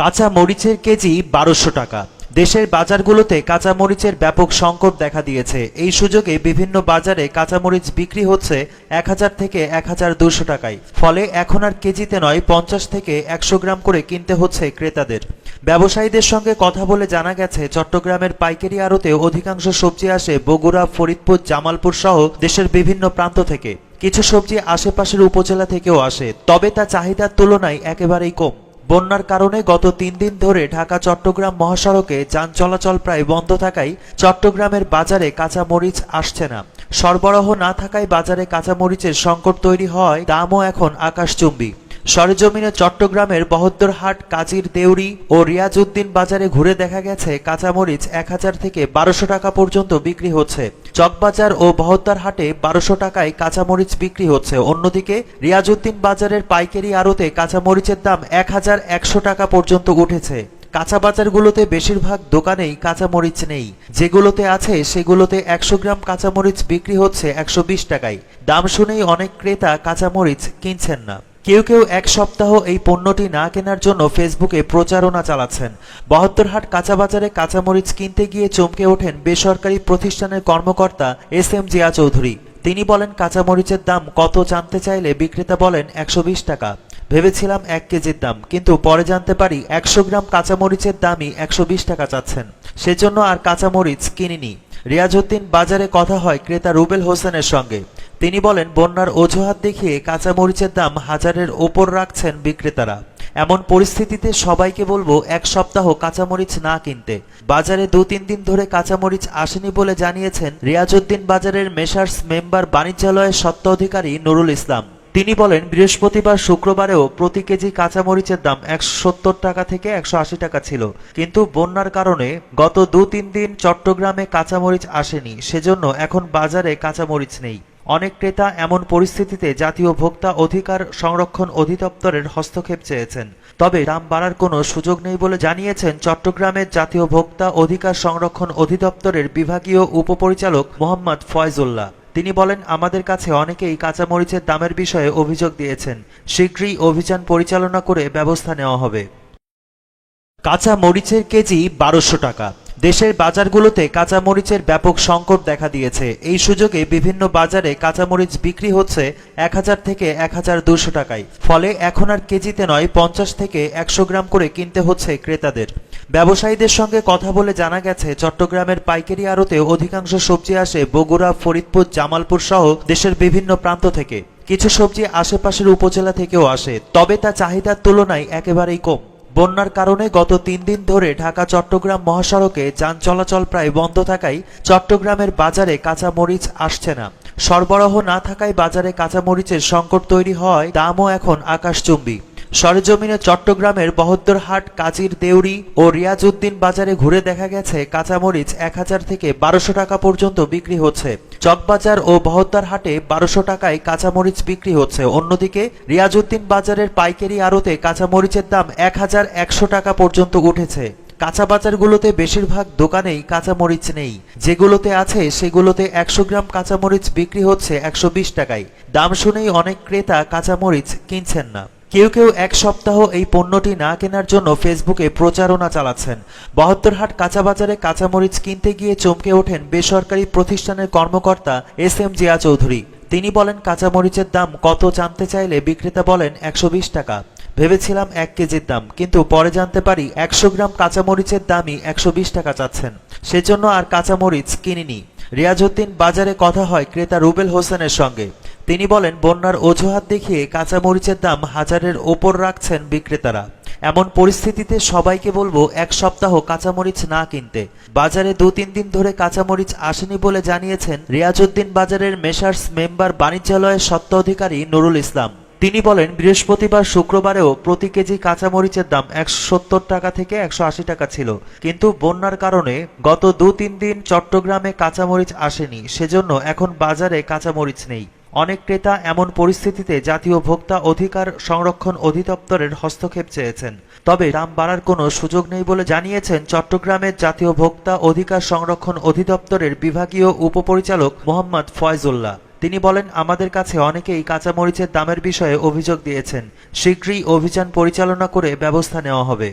কাঁচা মরিচের কেজি বারোশো টাকা। দেশের বাজারগুলোতে কাঁচা মরিচের ব্যাপক সংকট দেখা দিয়েছে। এই সুযোগে বিভিন্ন বাজারে কাঁচা মরিচ বিক্রি হচ্ছে এক হাজার থেকে এক হাজার দুশো টাকায়। ফলে এখন আর কেজিতে নয়, পঞ্চাশ থেকে একশো গ্রাম করে কিনতে হচ্ছে ক্রেতাদের। ব্যবসায়ীদের সঙ্গে কথা বলে জানা গেছে, চট্টগ্রামের পাইকারি আড়তে অধিকাংশ সবজি আসে বগুড়া, ফরিদপুর, জামালপুর সহ দেশের বিভিন্ন প্রান্ত থেকে। কিছু সবজি আশেপাশের উপজেলা থেকেও আসে, তবে তা চাহিদার তুলনায় একেবারেই কম। বন্যার কারণে গত তিন দিন ধরে ঢাকা, চট্টগ্রাম মহাসড়কে যান চলাচল প্রায় বন্ধ থাকায় চট্টগ্রামের বাজারে কাঁচা মরিচ আসছে না। সরবরাহ না থাকায় বাজারে কাঁচামরিচের সংকট তৈরি হয় দামও এখন আকাশচুম্বী। সরেজমিনে চট্টগ্রামের বহদ্দরহাট কাজীর দেউরি ও রিয়াজউদ্দিন বাজারে ঘুরে দেখা গেছে কাঁচামরিচ এক হাজার থেকে বারোশো টাকা পর্যন্ত বিক্রি হচ্ছে। চকবাজার ও বহদ্দার হাটে বারোশো টাকায় কাঁচামরিচ বিক্রি হচ্ছে। অন্যদিকে রিয়াজউদ্দিন বাজারের পাইকারি আড়তে কাঁচামরিচের দাম এক হাজার একশো টাকা পর্যন্ত উঠেছে। কাঁচা বাজারগুলোতে বেশিরভাগ দোকানেই কাঁচামরিচ নেই। যেগুলোতে আছে সেগুলোতে একশো গ্রাম কাঁচামরিচ বিক্রি হচ্ছে একশো বিশ টাকায়। দাম শুনেই অনেক ক্রেতা কাঁচামরিচ কিনছেন না। কেউ কেউ এক সপ্তাহ এই পণ্যটি না কেনার জন্য ফেসবুকে প্রচারণা চালাচ্ছেন। বহদ্দরহাট কাঁচা বাজারে কাঁচামরিচ কিনতে গিয়ে চমকে ওঠেন বেসরকারি প্রতিষ্ঠানের কর্মকর্তা এস এম জিয়া চৌধুরী। তিনি বলেন, কাঁচামরিচের দাম কত জানতে চাইলে বিক্রেতা বলেন, একশো বিশ টাকা। ভেবেছিলাম এক কেজির দাম, কিন্তু পরে জানতে পারি একশো গ্রাম কাঁচামরিচের দামই একশো বিশ টাকা চাচ্ছেন। সেজন্য আর কাঁচামরিচ কিনিনি। রিয়াজউদ্দিন বাজারে কথা হয় ক্রেতা রুবেল হোসেনের সঙ্গে। তিনি বলেন, বন্যার অজুহাত দেখিয়ে কাঁচামরিচের দাম হাজারের ওপর রাখছেন বিক্রেতারা। এমন পরিস্থিতিতে সবাইকে বলব, এক সপ্তাহ কাঁচামরিচ না কিনতে। বাজারে দু তিন দিন ধরে কাঁচামরিচ আসেনি বলে জানিয়েছেন রিয়াজউদ্দিন বাজারের মেসার্স মেম্বার বাণিজ্যালয়ের সত্ত্ব অধিকারী নুরুল ইসলাম। তিনি বলেন, বৃহস্পতিবার শুক্রবারেও প্রতি কেজি কাঁচামরিচের দাম একশো সত্তর টাকা থেকে একশো আশি টাকা ছিল। কিন্তু বন্যার কারণে গত দু তিন দিন চট্টগ্রামে কাঁচামরিচ আসেনি, সেজন্য এখন বাজারে কাঁচামরিচ নেই। অনেক ক্রেতা এমন পরিস্থিতিতে জাতীয় ভোক্তা অধিকার সংরক্ষণ অধিদপ্তরের হস্তক্ষেপ চেয়েছেন। তবে দাম বাড়ার কোনো সুযোগ নেই বলে জানিয়েছেন চট্টগ্রামের জাতীয় ভোক্তা অধিকার সংরক্ষণ অধিদপ্তরের বিভাগীয় উপপরিচালক মোহাম্মদ ফয়জুল্লাহ। তিনি বলেন, আমাদের কাছে অনেকেই কাঁচামরিচের দামের বিষয়ে অভিযোগ দিয়েছেন। শীঘ্রই অভিযান পরিচালনা করে ব্যবস্থা নেওয়া হবে। কাঁচা মরিচের কেজি বারোশো টাকা। দেশের বাজারগুলোতে কাঁচামরিচের ব্যাপক সংকট দেখা দিয়েছে। এই সুযোগে বিভিন্ন বাজারে কাঁচামরিচ বিক্রি হচ্ছে এক হাজার থেকে এক হাজার দুশো টাকায়। ফলে এখন আর কেজিতে নয়, পঞ্চাশ থেকে একশো গ্রাম করে কিনতে হচ্ছে ক্রেতাদের। ব্যবসায়ীদের সঙ্গে কথা বলে জানা গেছে, চট্টগ্রামের পাইকারি আড়তে অধিকাংশ সবজি আসে বগুড়া, ফরিদপুর, জামালপুর সহ দেশের বিভিন্ন প্রান্ত থেকে। কিছু সবজি আশেপাশের উপজেলা থেকেও আসে, তবে তা চাহিদার তুলনায় একেবারেই কম। বন্যার কারণে গত তিন দিন ধরে ঢাকা, চট্টগ্রাম মহাসড়কে যান চলাচল প্রায় বন্ধ থাকায় চট্টগ্রামের বাজারে কাঁচা মরিচ আসছে না। সরবরাহ না থাকায় বাজারে কাঁচা মরিচের সংকট তৈরি হয় দামও এখন আকাশচুম্বী। সরেজমিনে চট্টগ্রামের বহদ্দরহাট, কাজীর দেউরি ও রিয়াজউদ্দিন বাজারে ঘুরে দেখা গেছে কাঁচামরিচ এক হাজার থেকে বারোশো টাকা পর্যন্ত বিক্রি হচ্ছে। চকবাজার ও বহদ্দার হাটে বারোশো টাকায় কাঁচামরিচ বিক্রি হচ্ছে। অন্যদিকে রিয়াজউদ্দিন বাজারের পাইকারি আড়তে কাঁচামরিচের দাম এক হাজার একশো টাকা পর্যন্ত উঠেছে। কাঁচা বাজারগুলোতে বেশিরভাগ দোকানেই কাঁচামরিচ নেই। যেগুলোতে আছে সেগুলোতে একশো গ্রাম কাঁচামরিচ বিক্রি হচ্ছে একশো বিশ টাকায়। দাম শুনেই অনেক ক্রেতা কাঁচামরিচ কিনছেন না। কেউ কেউ এক সপ্তাহ এই পণ্যটি না কেনার জন্য ফেসবুকে প্রচারণা চালাচ্ছেন। বহদ্দরহাট কাঁচা বাজারে কাঁচামরিচ কিনতে গিয়ে চমকে ওঠেন বেসরকারি প্রতিষ্ঠানের কর্মকর্তা এস এম জিয়া চৌধুরী। তিনি বলেন, কাঁচামরিচের দাম কত জানতে চাইলে বিক্রেতা বলেন, একশো বিশ টাকা। ভেবেছিলাম এক কেজির দাম, কিন্তু পরে জানতে পারি একশো গ্রাম কাঁচামরিচের দামই একশো বিশ টাকা চাচ্ছেন। সেজন্য আর কাঁচামরিচ কিনিনি। রিয়াজউদ্দিন বাজারে কথা হয় ক্রেতা রুবেল হোসেনের সঙ্গে। তিনি বলেন, বন্যার অজুহাত দেখিয়ে কাঁচামরিচের দাম হাজারের ওপর রাখছেন বিক্রেতারা। এমন পরিস্থিতিতে সবাইকে বলব, এক সপ্তাহ কাঁচামরিচ না কিনতে। বাজারে দু তিন দিন ধরে কাঁচামরিচ আসেনি বলে জানিয়েছেন রিয়াজউদ্দিন বাজারের মেসার্স মেম্বার বাণিজ্যালয়ের সত্ত্ব অধিকারী নুরুল ইসলাম। তিনি বলেন, বৃহস্পতিবার শুক্রবারেও প্রতি কেজি কাঁচামরিচের দাম একশো সত্তর টাকা থেকে একশো আশি টাকা ছিল। কিন্তু বন্যার কারণে গত দু তিন দিন চট্টগ্রামে কাঁচামরিচ আসেনি। সেজন্য এখন বাজারে কাঁচামরিচ নেই। অনেক ক্রেতা এমন পরিস্থিতিতে জাতীয় ভোক্তা অধিকার সংরক্ষণ অধিদপ্তরের হস্তক্ষেপ চেয়েছেন। তবে দাম বাড়ার কোনো সুযোগ নেই বলে জানিয়েছেন চট্টগ্রামের জাতীয় ভোক্তা অধিকার সংরক্ষণ অধিদপ্তরের বিভাগীয় উপপরিচালক মোহাম্মদ ফয়জুল্লাহ। তিনি বলেন, আমাদের কাছে অনেকেই কাঁচামরিচের দামের বিষয়ে অভিযোগ দিয়েছেন। শীঘ্রই অভিযান পরিচালনা করে ব্যবস্থা নেওয়া হবে।